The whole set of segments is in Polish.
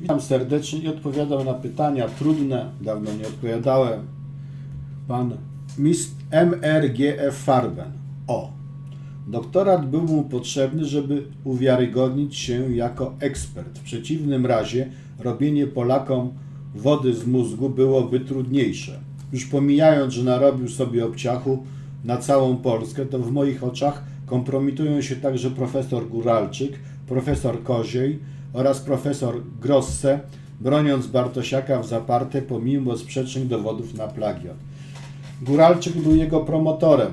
Witam serdecznie i odpowiadam na pytania trudne. Dawno nie odpowiadałem. Pan MRGF Farben. O. Doktorat był mu potrzebny, żeby uwiarygodnić się jako ekspert. W przeciwnym razie robienie Polakom wody z mózgu byłoby trudniejsze. Już pomijając, że narobił sobie obciachu na całą Polskę, to w moich oczach kompromitują się także profesor Góralczyk, profesor Koziej oraz profesor Grosse, broniąc Bartosiaka w zaparte pomimo sprzecznych dowodów na plagiat. Góralczyk był jego promotorem.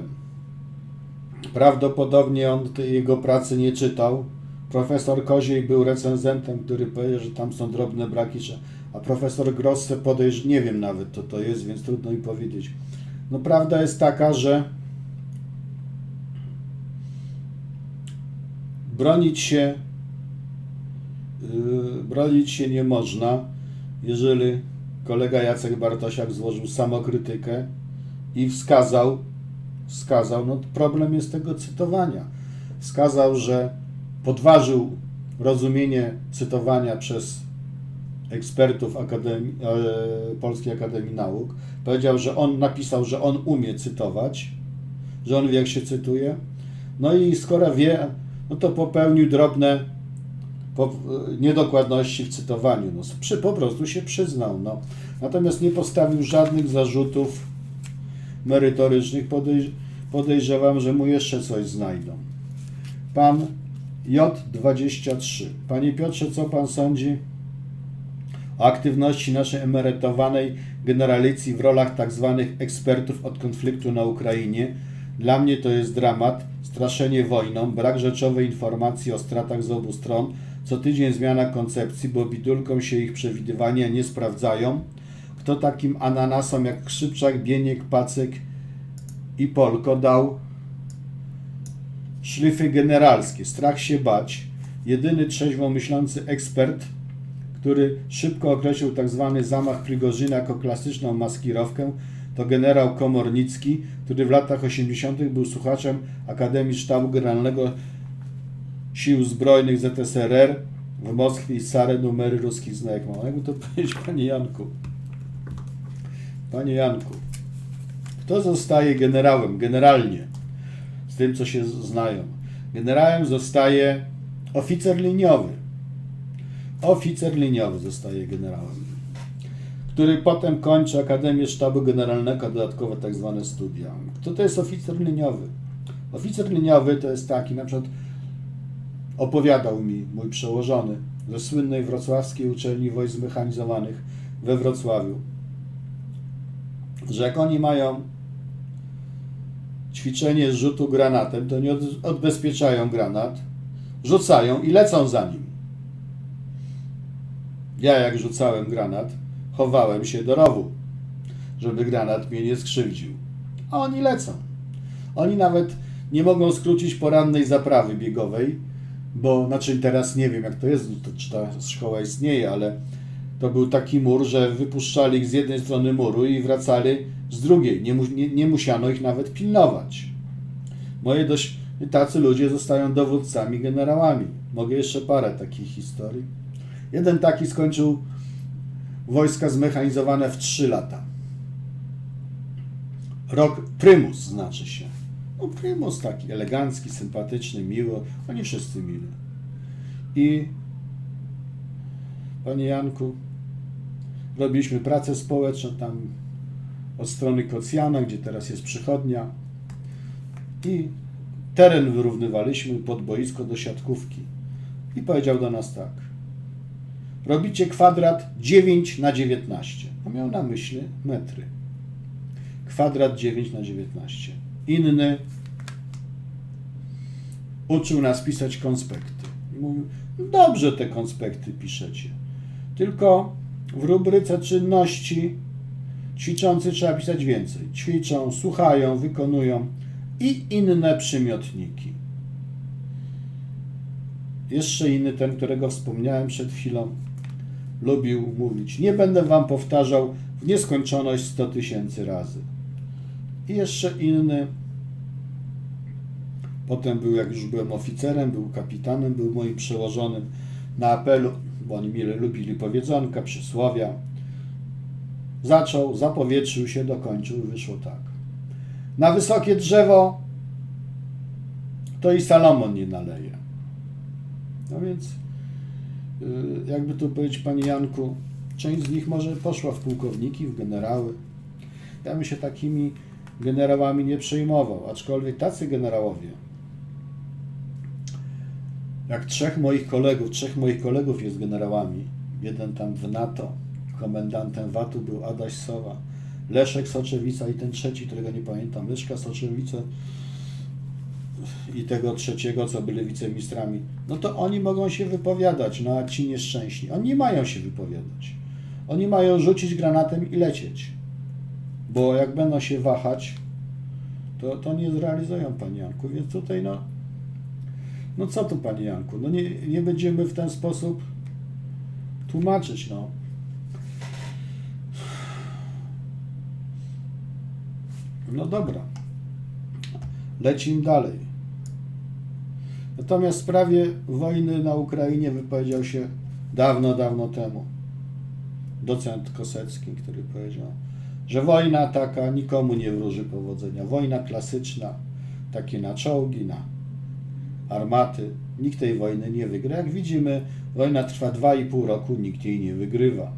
Prawdopodobnie on jego pracy nie czytał. Profesor Koziej był recenzentem, który powiedział, że tam są drobne braki, a profesor Grosse podejrz, nie wiem nawet co to jest, więc trudno mi powiedzieć. No prawda jest taka, że bronić się bronić się nie można, jeżeli kolega Jacek Bartosiak złożył samokrytykę i wskazał, wskazał, no problem jest tego cytowania. Wskazał, że podważył rozumienie cytowania przez ekspertów e, Polskiej Akademii Nauk. Powiedział, że on napisał, że on umie cytować, że on wie, jak się cytuje. No i skoro wie, no to popełnił drobne po, niedokładności w cytowaniu. No, przy, po prostu się przyznał. No. Natomiast nie postawił żadnych zarzutów merytorycznych. Podejrz, podejrzewam, że mu jeszcze coś znajdą. Pan J23. Panie Piotrze, co pan sądzi o aktywności naszej emerytowanej generalicji w rolach tzw. ekspertów od konfliktu na Ukrainie? Dla mnie to jest dramat, straszenie wojną, brak rzeczowej informacji o stratach z obu stron, co tydzień zmiana koncepcji, bo bidulkom się ich przewidywania nie sprawdzają. Kto takim ananasom jak Krzypczak, Bieniek, Pacek i Polko dał szlify generalskie, strach się bać. Jedyny trzeźwo myślący ekspert, który szybko określił tzw. zamach Prigorzyna jako klasyczną maskirowkę, to generał Komornicki, który w latach 80. był słuchaczem Akademii Sztabu Generalnego Sił Zbrojnych ZSRR w Moskwie i stare numery ruskich znajek mam. Jakby to powiedzieć, panie Janku. Panie Janku, kto zostaje generałem? Generalnie, z tym, co się znają. Generałem zostaje oficer liniowy. Oficer liniowy zostaje generałem, który potem kończy Akademię Sztabu Generalnego, dodatkowe tak zwane studia. Kto to jest oficer liniowy? Oficer liniowy to jest taki, na przykład opowiadał mi mój przełożony ze słynnej wrocławskiej uczelni wojsk zmechanizowanych we Wrocławiu, że jak oni mają ćwiczenie rzutu granatem, to nie od, odbezpieczają granat, rzucają i lecą za nim. Ja jak rzucałem granat, chowałem się do rowu, żeby granat mnie nie skrzywdził. A oni lecą. Oni nawet nie mogą skrócić porannej zaprawy biegowej, bo znaczy teraz nie wiem jak to jest, to, czy ta szkoła istnieje, ale to był taki mur, że wypuszczali ich z jednej strony muru i wracali z drugiej. Nie, mu, nie, nie musiano ich nawet pilnować. Moje dość, tacy ludzie zostają dowódcami, generałami. Mogę jeszcze parę takich historii. Jeden taki skończył wojska zmechanizowane w 3 lata. Rok prymus znaczy się. No prymus taki elegancki, sympatyczny, miły. Oni wszyscy mili. I panie Janku, robiliśmy pracę społeczną tam od strony Kocjana, gdzie teraz jest przychodnia. I teren wyrównywaliśmy pod boisko do siatkówki. I powiedział do nas tak. Robicie kwadrat 9 na 19. A miał na myśli metry. Kwadrat 9 na 19. Inny uczył nas pisać konspekty. Mówił, dobrze te konspekty piszecie. Tylko w rubryce czynności ćwiczący trzeba pisać więcej. Ćwiczą, słuchają, wykonują i inne przymiotniki. Jeszcze inny, ten, którego wspomniałem przed chwilą, lubił mówić. Nie będę wam powtarzał w nieskończoność 100 tysięcy razy. I jeszcze inny, potem był, jak już byłem oficerem, był kapitanem, był moim przełożonym na apelu bo oni mieli, lubili powiedzonka, przysłowia. Zaczął, zapowietrzył się, dokończył i wyszło tak. Na wysokie drzewo to i Salomon nie naleje. No więc, yy, jakby tu powiedzieć, Panie Janku, część z nich może poszła w pułkowniki, w generały. Ja bym się takimi generałami nie przejmował, aczkolwiek tacy generałowie, jak trzech moich kolegów, trzech moich kolegów jest generałami, jeden tam w NATO, komendantem VAT-u był Adaś Sowa, Leszek Soczewica i ten trzeci, którego nie pamiętam, Leszka Soczewica i tego trzeciego, co byli wiceministrami, no to oni mogą się wypowiadać, no a ci nieszczęśni, oni nie mają się wypowiadać. Oni mają rzucić granatem i lecieć. Bo jak będą się wahać, to, to nie zrealizują, Panie Janku. Więc tutaj, no, no co tu, Panie Janku? No nie, nie będziemy w ten sposób tłumaczyć, no. No dobra. Lecimy dalej. Natomiast w sprawie wojny na Ukrainie wypowiedział się dawno, dawno temu docent Kosecki, który powiedział, że wojna taka nikomu nie wróży powodzenia. Wojna klasyczna, takie na czołgi, na armaty, nikt tej wojny nie wygra. Jak widzimy, wojna trwa 2,5 roku, nikt jej nie wygrywa.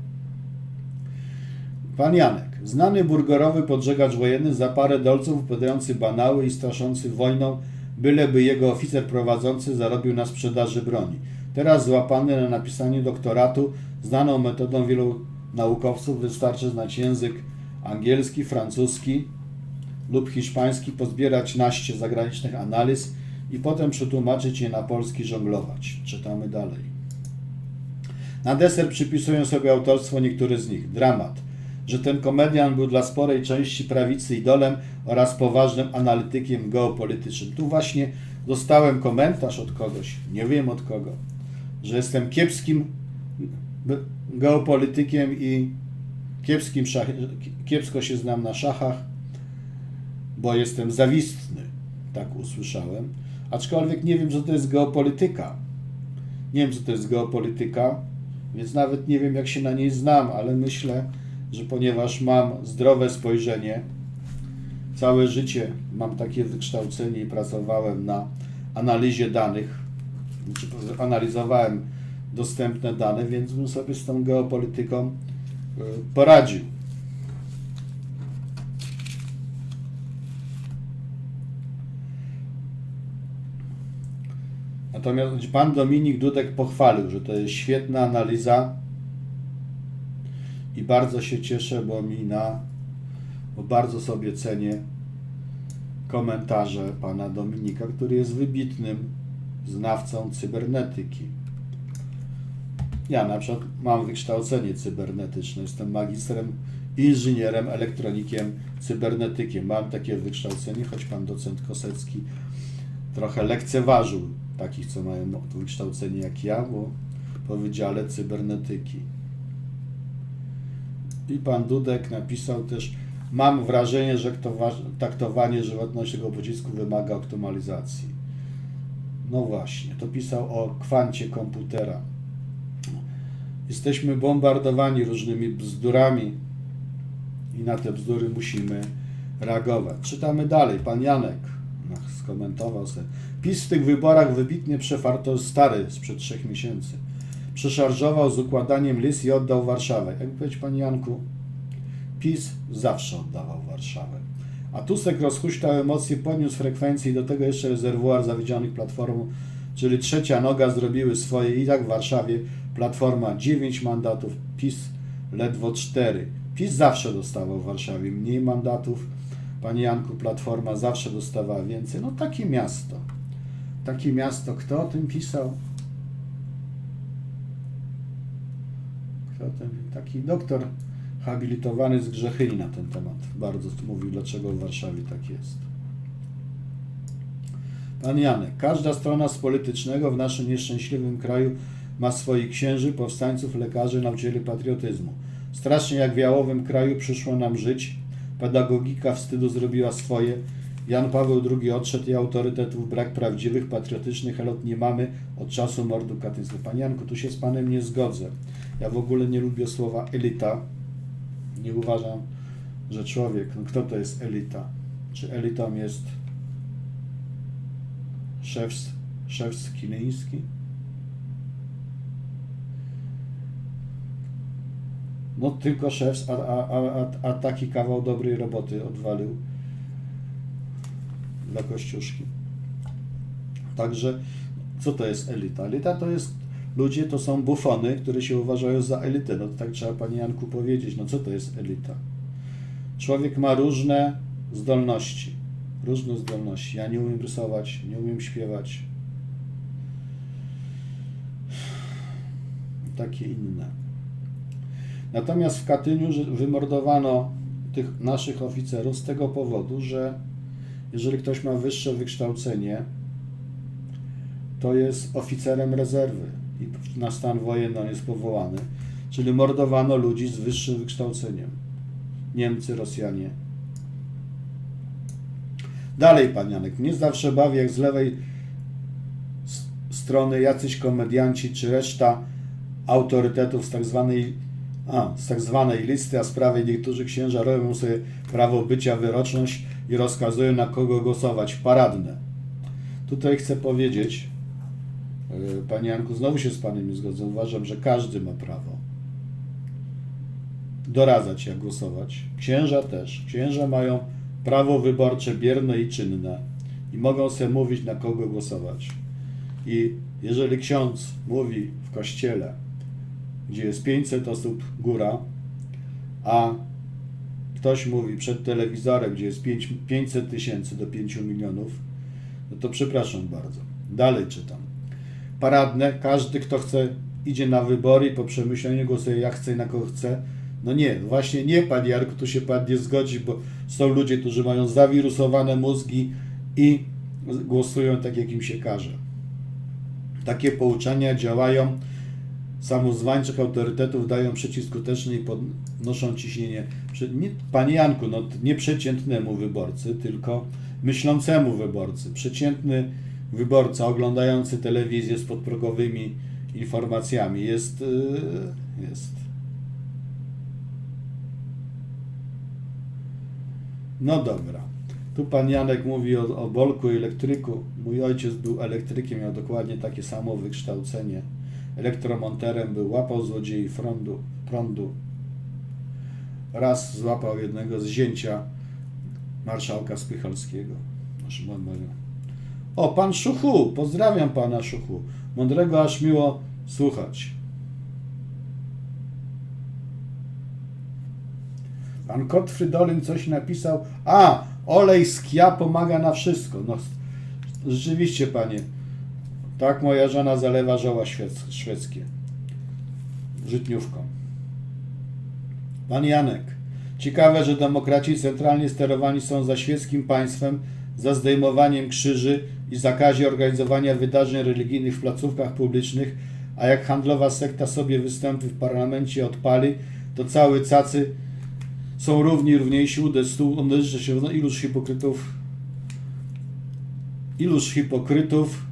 Pan Janek, znany burgerowy podżegacz wojenny za parę dolców opowiadający banały i straszący wojną, byleby jego oficer prowadzący zarobił na sprzedaży broni. Teraz złapany na napisanie doktoratu, znaną metodą wielu naukowców, wystarczy znać język angielski, francuski lub hiszpański, pozbierać naście zagranicznych analiz i potem przetłumaczyć je na polski, żonglować. Czytamy dalej. Na deser przypisują sobie autorstwo niektórych z nich. Dramat, że ten komedian był dla sporej części prawicy idolem oraz poważnym analitykiem geopolitycznym. Tu właśnie dostałem komentarz od kogoś, nie wiem od kogo, że jestem kiepskim geopolitykiem i kiepskim szach, kiepsko się znam na szachach, bo jestem zawistny, tak usłyszałem. Aczkolwiek nie wiem, co to jest geopolityka. Nie wiem, co to jest geopolityka, więc nawet nie wiem, jak się na niej znam, ale myślę, że ponieważ mam zdrowe spojrzenie, całe życie mam takie wykształcenie i pracowałem na analizie danych, znaczy analizowałem dostępne dane, więc bym sobie z tą geopolityką poradził. Natomiast pan Dominik Dudek pochwalił, że to jest świetna analiza i bardzo się cieszę, bo mi na, bo bardzo sobie cenię komentarze pana Dominika, który jest wybitnym znawcą cybernetyki. Ja na przykład mam wykształcenie cybernetyczne, jestem magistrem, inżynierem, elektronikiem, cybernetykiem. Mam takie wykształcenie, choć pan docent Kosecki trochę lekceważył takich, co mają wykształcenie jak ja, bo po Wydziale Cybernetyki. I pan Dudek napisał też, mam wrażenie, że taktowanie żywotności tego pocisku wymaga optymalizacji. No właśnie, to pisał o kwancie komputera. Jesteśmy bombardowani różnymi bzdurami i na te bzdury musimy reagować. Czytamy dalej. Pan Janek skomentował sobie. PiS w tych wyborach wybitnie przefarto stary sprzed trzech miesięcy. Przeszarżował z układaniem list i oddał Warszawę. Jak powiedzieć, panie Janku, PiS zawsze oddawał Warszawę. A Tusek rozhuśtał emocje, podniósł frekwencję i do tego jeszcze rezerwuar zawiedzionych platformą, czyli trzecia noga zrobiły swoje i tak w Warszawie Platforma 9 mandatów, PiS ledwo 4. PiS zawsze dostawał w Warszawie mniej mandatów. Panie Janku, Platforma zawsze dostawała więcej. No takie miasto. Takie miasto. Kto o tym pisał? Kto o tym? Taki doktor habilitowany z Grzechyni na ten temat. Bardzo mówił, dlaczego w Warszawie tak jest. Pan Janek, każda strona z politycznego w naszym nieszczęśliwym kraju ma swoich księży, powstańców, lekarzy, nauczycieli patriotyzmu. Strasznie jak w jałowym kraju przyszło nam żyć. Pedagogika wstydu zrobiła swoje Jan Paweł II odszedł i autorytetów brak prawdziwych, patriotycznych elot nie mamy od czasu mordu katyńskiego. Panie Janku, tu się z Panem nie zgodzę. Ja w ogóle nie lubię słowa elita. Nie uważam, że człowiek, no kto to jest elita? Czy elitą jest szef, szef? No tylko szef, a, a, a, a taki kawał dobrej roboty odwalił dla Kościuszki. Także co to jest elita? Elita to jest ludzie, to są bufony, które się uważają za elitę. No tak trzeba Panie Janku powiedzieć. No co to jest elita? Człowiek ma różne zdolności. Różne zdolności. Ja nie umiem rysować, nie umiem śpiewać. Takie inne. Natomiast w Katyniu wymordowano tych naszych oficerów z tego powodu, że jeżeli ktoś ma wyższe wykształcenie, to jest oficerem rezerwy i na stan wojenny on jest powołany. Czyli mordowano ludzi z wyższym wykształceniem. Niemcy, Rosjanie. Dalej, pan Janek. Mnie zawsze bawi, jak z lewej strony jacyś komedianci czy reszta autorytetów z tak zwanej a, z tak zwanej listy, a sprawy niektórzy księża robią sobie prawo bycia wyroczność i rozkazują na kogo głosować. Paradne. Tutaj chcę powiedzieć, yy, Panie Janku, znowu się z Panem nie zgodzę. Uważam, że każdy ma prawo doradzać, jak głosować. Księża też. Księża mają prawo wyborcze bierne i czynne i mogą sobie mówić, na kogo głosować. I jeżeli ksiądz mówi w kościele, gdzie jest 500 osób góra, a ktoś mówi przed telewizorem, gdzie jest 5, 500 tysięcy do 5 milionów, no to przepraszam bardzo. Dalej czytam. Paradne, każdy kto chce idzie na wybory i po przemyśleniu głosuje jak chce i na kogo chce. No nie, właśnie nie, Pan Jarku, tu się Pan nie zgodzi, bo są ludzie, którzy mają zawirusowane mózgi i głosują tak, jak im się każe. Takie pouczania działają samozwańczych autorytetów dają przeciwskuteczny i podnoszą ciśnienie. Panie Janku, no nie przeciętnemu wyborcy, tylko myślącemu wyborcy. Przeciętny wyborca oglądający telewizję z podprogowymi informacjami jest, yy, jest. No dobra. Tu pan Janek mówi o, o Bolku elektryku. Mój ojciec był elektrykiem, miał dokładnie takie samo wykształcenie elektromonterem był, łapał złodziei prądu, prądu. Raz złapał jednego z zięcia marszałka Spychalskiego. Mądrego. O, pan Szuchu! Pozdrawiam pana Szuchu. Mądrego aż miło słuchać. Pan Kotfryd Dolin coś napisał. A, olej z kia pomaga na wszystko. No, rzeczywiście, panie. Tak moja żona zalewa żoła szwed- szwedzkie. Żytniówką. Pan Janek. Ciekawe, że demokraci centralnie sterowani są za świeckim państwem, za zdejmowaniem krzyży i zakazie organizowania wydarzeń religijnych w placówkach publicznych, a jak handlowa sekta sobie występy w parlamencie odpali, to cały cacy są równi, równiejsi, uderzy się, no iluż hipokrytów, iluż hipokrytów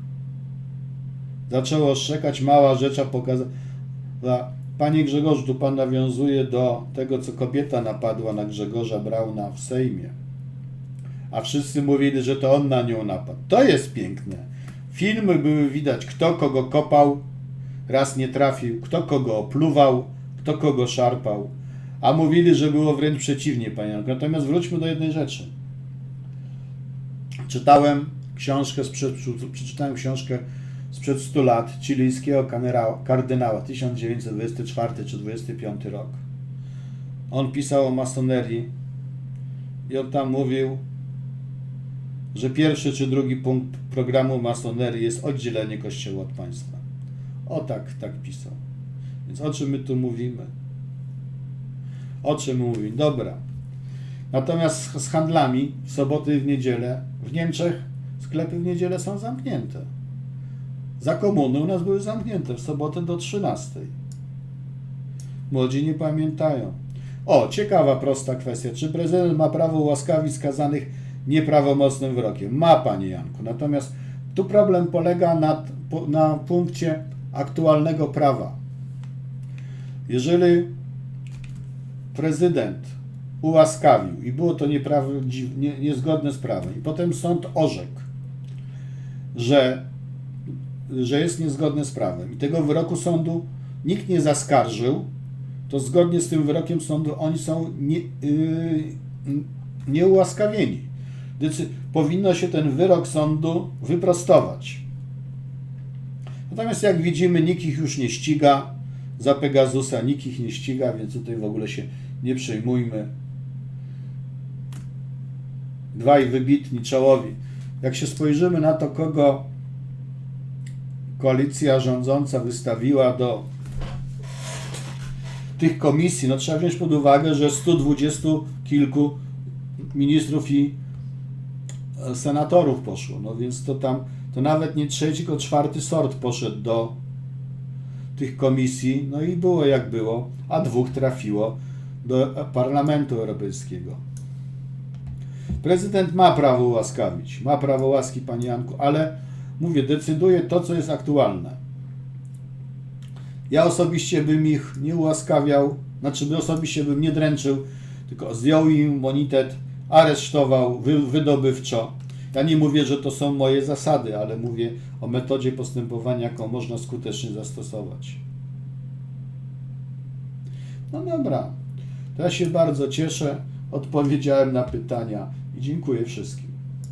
zaczęło szczekać, mała rzecza pokazała. Panie Grzegorzu, tu Pan nawiązuje do tego, co kobieta napadła na Grzegorza Brauna w Sejmie. A wszyscy mówili, że to on na nią napadł. To jest piękne. Filmy były widać, kto kogo kopał, raz nie trafił, kto kogo opluwał, kto kogo szarpał. A mówili, że było wręcz przeciwnie, panie. Natomiast wróćmy do jednej rzeczy. Czytałem książkę przeczytałem książkę sprzed 100 lat chilijskiego kardynała, kardynała 1924 czy 25 rok. On pisał o masonerii i on tam mówił, że pierwszy czy drugi punkt programu masonerii jest oddzielenie Kościoła od państwa. O tak, tak pisał. Więc o czym my tu mówimy? O czym mówimy? Dobra. Natomiast z handlami w soboty i w niedzielę w Niemczech sklepy w niedzielę są zamknięte. Za komuny u nas były zamknięte w sobotę do 13. Młodzi nie pamiętają. O, ciekawa, prosta kwestia. Czy prezydent ma prawo ułaskawić skazanych nieprawomocnym wyrokiem. Ma, panie Janku. Natomiast tu problem polega na, na punkcie aktualnego prawa. Jeżeli prezydent ułaskawił i było to niezgodne z prawem, i potem sąd orzekł, że, że jest niezgodne z prawem, i tego wyroku sądu nikt nie zaskarżył, to zgodnie z tym wyrokiem sądu oni są nie, yy, nieułaskawieni. Decy- powinno się ten wyrok sądu wyprostować. Natomiast jak widzimy, nikt ich już nie ściga za Pegasusa, nikt ich nie ściga, więc tutaj w ogóle się nie przejmujmy. Dwaj wybitni czołowi. Jak się spojrzymy na to, kogo koalicja rządząca wystawiła do tych komisji, no trzeba wziąć pod uwagę, że 120 kilku ministrów i e, senatorów poszło. No więc to tam, to nawet nie trzeci, tylko czwarty sort poszedł do tych komisji. No i było jak było, a dwóch trafiło do Parlamentu Europejskiego. Prezydent ma prawo ułaskawić, ma prawo łaski, panie Janku, ale mówię, decyduje to, co jest aktualne. Ja osobiście bym ich nie ułaskawiał, znaczy by osobiście bym nie dręczył, tylko zdjął im immunitet, aresztował wy, wydobywczo. Ja nie mówię, że to są moje zasady, ale mówię o metodzie postępowania, jaką można skutecznie zastosować. No dobra, to ja się bardzo cieszę, odpowiedziałem na pytania i dziękuję wszystkim.